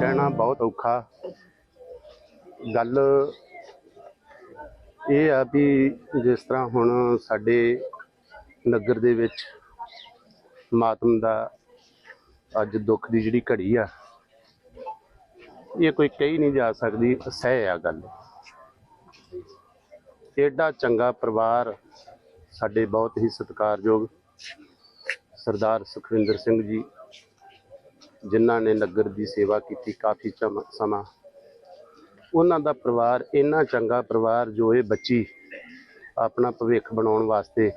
ਕਹਿਣਾ ਬਹੁਤ ਔਖਾ। ਗੱਲ ਇਹ ਆ ਵੀ ਜਿਸ ਤਰ੍ਹਾਂ ਹੁਣ ਸਾਡੇ ਨਗਰ ਦੇ ਵਿੱਚ ਮਾਤਮ ਦਾ ਅੱਜ ਦੁੱਖ ਦੀ ਜਿਹੜੀ ਘੜੀ ਆ, ਇਹ ਕੋਈ ਕਹੀ ਨਹੀਂ ਜਾ ਸਕਦੀ ਸਹਿ ਆ ਗੱਲ। ਏਡਾ ਚੰਗਾ ਪਰਿਵਾਰ ਸਾਡੇ ਬਹੁਤ ਹੀ ਸਤਿਕਾਰਯੋਗ ਸਰਦਾਰ ਸੁਖਵਿੰਦਰ ਸਿੰਘ ਜੀ, ਜਿਨ੍ਹਾਂ ਨੇ ਨਗਰ ਦੀ ਸੇਵਾ ਕੀਤੀ ਕਾਫੀ ਚਮ- ਸਮਾਂ। ਉਹਨਾਂ ਦਾ ਪਰਿਵਾਰ, ਇੰਨਾ ਚੰਗਾ ਪਰਿਵਾਰ ਜੋ ਇਹ ਬੱਚੀ ਆਪਣਾ ਭਵਿੱਖ ਬਣਾਉਣ ਵਾਸਤੇ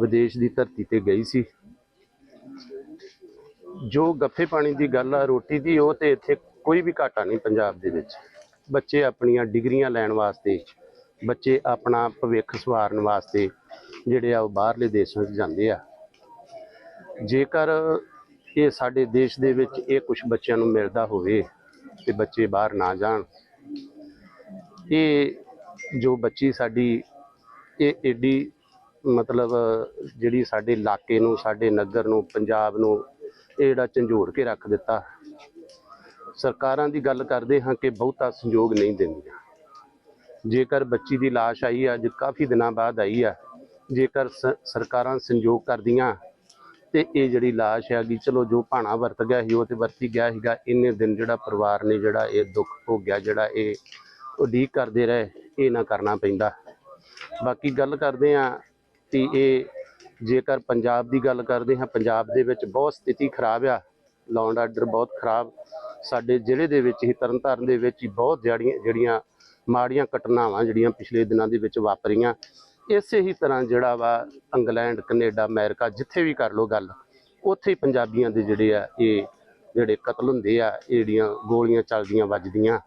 ਵਿਦੇਸ਼ ਦੀ ਧਰਤੀ ਤੇ ਗਈ ਸੀ। ਜੋ ਗੱਫੇ ਪਾਣੀ ਦੀ ਗੱਲ ਆ, ਰੋਟੀ ਦੀ, ਉਹ ਤੇ ਇੱਥੇ ਕੋਈ ਵੀ ਘਾਟਾ ਨਹੀਂ ਪੰਜਾਬ ਦੇ ਵਿੱਚ। ਬੱਚੇ ਆਪਣੀਆਂ ਡਿਗਰੀਆਂ ਲੈਣ ਵਾਸਤੇ, ਬੱਚੇ ਆਪਣਾ ਭਵਿੱਖ ਸਵਾਰਨ ਵਾਸਤੇ ਜਿਹੜੇ ਆ ਉਹ ਬਾਹਰਲੇ ਦੇਸ਼ਾਂ 'ਚ ਜਾਂਦੇ ਆ। ਜੇਕਰ ਇਹ ਸਾਡੇ ਦੇਸ਼ ਦੇ ਵਿੱਚ ਇਹ ਕੁਝ ਬੱਚਿਆਂ ਨੂੰ ਮਿਲਦਾ ਹੋਵੇ ਤੇ ਬੱਚੇ ਬਾਹਰ ਨਾ ਜਾਣ ਇਹ ਜੋ ਬੱਚੀ ਸਾਡੀ ਇਹ ਏਡੀ ਮਤਲਬ ਜਿਹੜੀ ਸਾਡੇ ਇਲਾਕੇ ਨੂੰ ਸਾਡੇ ਨਗਰ ਨੂੰ ਪੰਜਾਬ ਨੂੰ ਇਹ ਜਿਹੜਾ ਝੰਜੋੜ ਕੇ ਰੱਖ ਦਿੱਤਾ ਸਰਕਾਰਾਂ ਦੀ ਗੱਲ ਕਰਦੇ ਹਾਂ ਕਿ ਬਹੁਤਾ ਸੰਯੋਗ ਨਹੀਂ ਦਿੰਦੀਆਂ। ਜੇਕਰ ਬੱਚੀ ਦੀ ਲਾਸ਼ ਆਈ ਆ, ਅੱਜ ਕਾਫੀ ਦਿਨਾਂ ਬਾਅਦ ਆਈ ਆ ਜੇਕਰ ਸ- ਸਰਕਾਰਾਂ ਸੰਯੋਗ ਕਰਦੀਆਂ ਤੇ ਇਹ ਜਿਹੜੀ ਲਾਸ਼ ਹੈਗੀ, ਚਲੋ ਜੋ ਭਾਣਾ ਵਰਤ ਗਿਆ ਸੀ, ਉਹ ਤੇ ਵਰਤੀ ਗਿਆ ਸੀਗਾ। ਇੰਨੇ ਦਿਨ ਜਿਹੜਾ ਪਰਿਵਾਰ ਨੇ ਜਿਹੜਾ ਇਹ ਦੁੱਖ ਭੋਗਿਆ, ਜਿਹੜਾ ਇਹ ਉਡੀਕ ਕਰਦੇ ਰਹੇ, ਇਹ ਨਾ ਕਰਨਾ ਪੈਂਦਾ। ਬਾਕੀ ਗੱਲ ਕਰਦੇ ਆ ਕਿ ਇਹ ਜੇਕਰ ਪੰਜਾਬ ਦੀ ਗੱਲ ਕਰਦੇ ਹਾਂ, ਪੰਜਾਬ ਦੇ ਵਿੱਚ ਬਹੁਤ ਸਥਿਤੀ ਖਰਾਬ ਆ। ਲੌਂਡ ਆਰਡਰ ਬਹੁਤ ਖਰਾਬ। ਸਾਡੇ ਜ਼ਿਲ੍ਹੇ ਦੇ ਵਿੱਚ ਹੀ, ਤਰਨਤਾਰਨ ਦੇ ਵਿੱਚ ਹੀ ਬਹੁਤ ਜਿਹੜੀਆਂ ਜਿਹੜੀਆਂ ਮਾੜੀਆਂ ਘਟਨਾਵਾਂ ਜਿਹੜੀਆਂ ਪਿਛਲੇ ਦਿਨਾਂ ਦੇ ਵਿੱਚ ਵਾਪਰੀਆਂ। ਇਸੇ ਹੀ ਤਰ੍ਹਾਂ ਜਿਹੜਾ ਵਾ ਇੰਗਲੈਂਡ, ਕੈਨੇਡਾ, ਅਮਰੀਕਾ ਜਿੱਥੇ ਵੀ ਕਰ ਲੋ ਗੱਲ, ਉੱਥੇ ਹੀ ਪੰਜਾਬੀਆਂ ਦੇ ਜਿਹੜੇ ਆ, ਇਹ ਜਿਹੜੇ ਕਤਲ ਹੁੰਦੇ ਆ ਜਿਹੜੀਆਂ ਗੋਲੀਆਂ ਚੱਲਦੀਆਂ, ਵੱਜਦੀਆਂ,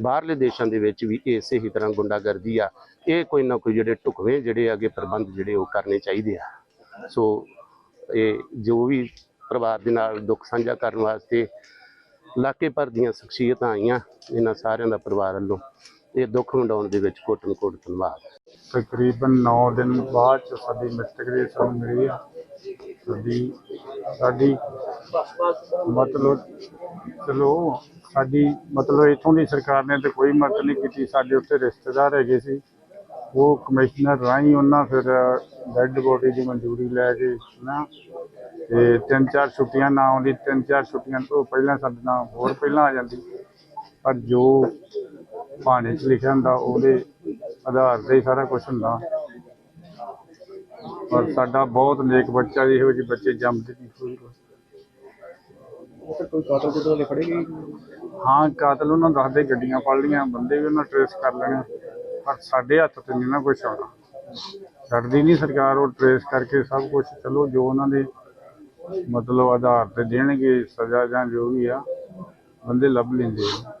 ਬਾਹਰਲੇ ਦੇਸ਼ਾਂ ਦੇ ਵਿੱਚ ਵੀ ਇਸੇ ਹੀ ਤਰ੍ਹਾਂ ਗੁੰਡਾਗਰਦੀ ਆ। ਇਹ ਕੋਈ ਨਾ ਕੋਈ ਜਿਹੜੇ ਢੁਕਵੇਂ ਜਿਹੜੇ ਅੱਗੇ ਪ੍ਰਬੰਧ ਜਿਹੜੇ ਉਹ ਕਰਨੇ ਚਾਹੀਦੇ ਆ। ਸੋ ਇਹ ਜੋ ਵੀ ਪਰਿਵਾਰ ਦੇ ਨਾਲ ਦੁੱਖ ਸਾਂਝਾ ਕਰਨ ਵਾਸਤੇ ਇਲਾਕੇ ਭਰ ਦੀਆਂ ਸ਼ਖਸੀਅਤਾਂ ਆਈਆਂ, ਇਹਨਾਂ ਸਾਰਿਆਂ ਦਾ ਪਰਿਵਾਰ ਵੱਲੋਂ ਇਹ ਦੁੱਖ ਵੰਡਾਉਣ ਦੇ ਵਿੱਚ ਕੋਟਨ ਕੋਟ ਧੰਨਵਾਦ। ਤਕਰੀਬਨ 9 ਦਿਨ ਬਾਅਦ ਚ ਸਾਡੀ ਮ੍ਰਿਤਕ ਦੀ ਸਾਨੂੰ ਮਿਲੀ ਆ। ਸਾਡੀ ਸਾਡੀ ਮਤਲਬ, ਚਲੋ, ਸਾਡੀ ਮਤਲਬ ਇਥੋਂ ਦੀ ਸਰਕਾਰ ਨੇ ਤੇ ਕੋਈ ਮਦਦ ਨਹੀਂ ਕੀਤੀ। ਸਾਡੇ ਉੱਤੇ ਰਿਸ਼ਤੇਦਾਰ ਹੈਗੇ ਸੀ। ਉਹ ਕਮਿਸ਼ਨਰ ਰਾਹੀਂ ਉਹਨਾਂ ਫਿਰ ਡੈੱਡ ਬੋਡੀ ਦੀ ਮਨਜ਼ੂਰੀ ਲੈ ਕੇ ਨਾ, ਤੇ ਤਿੰਨ ਚਾਰ ਛੁੱਟੀਆਂ ਨਾ ਆਉਂਦੀ, ਤਿੰਨ ਚਾਰ ਛੁੱਟੀਆਂ ਤੋਂ ਪਹਿਲਾਂ ਸਾਡੇ ਨਾਲ ਹੋਰ ਪਹਿਲਾਂ ਆ ਜਾਂਦੀ। ਪਰ ਜੋ ਭਾਣੇ 'ਚ ਲਿਖਿਆ ਹੁੰਦਾ, ਉਹਦੇ ਆਧਾਰ ਤੇ ਹੀ ਸਾਰਾ ਕੁਝ ਹੁੰਦਾ। ਪਰ ਸਾਡਾ ਬਹੁਤ ਨੇਕ ਬੱਚਾ ਜੀ ਇਹੋ ਜਿਹੇ ਬੱਚੇ ਜੰਮਦੇ ਨਹੀਂ ਕੋਈ ਕਾਤਲ ਕੁਤਲ ਦੇ ਫੜੇ ਗਏ? ਹਾਂ ਕਾਤਲ ਉਹਨਾਂ ਦੱਸਦੇ ਗੱਡੀਆਂ ਫੜ ਲਈਆਂ ਬੰਦੇ ਵੀ ਉਹਨਾਂ ਟਰੇਸ ਕਰ ਲੈਣੇ। ਪਰ ਸਾਡੇ ਹੱਥ ਤੇ ਨਹੀਂ ਨਾ ਕੁਛ ਆਉਣਾ। ਛੱਡਦੀ ਨਹੀਂ ਸਰਕਾਰ ਉਹ ਟਰੇਸ ਕਰਕੇ ਸਭ ਕੁਝ ਚਲੋ ਜੋ ਉਹਨਾਂ ਦੇ ਮਤਲਬ ਆਧਾਰ ਤੇ ਦੇਣਗੇ ਸਜ਼ਾ ਜਾਂ ਜੋ ਵੀ ਆ ਬੰਦੇ ਲੱਭ ਲੈਂਦੇ ਆ।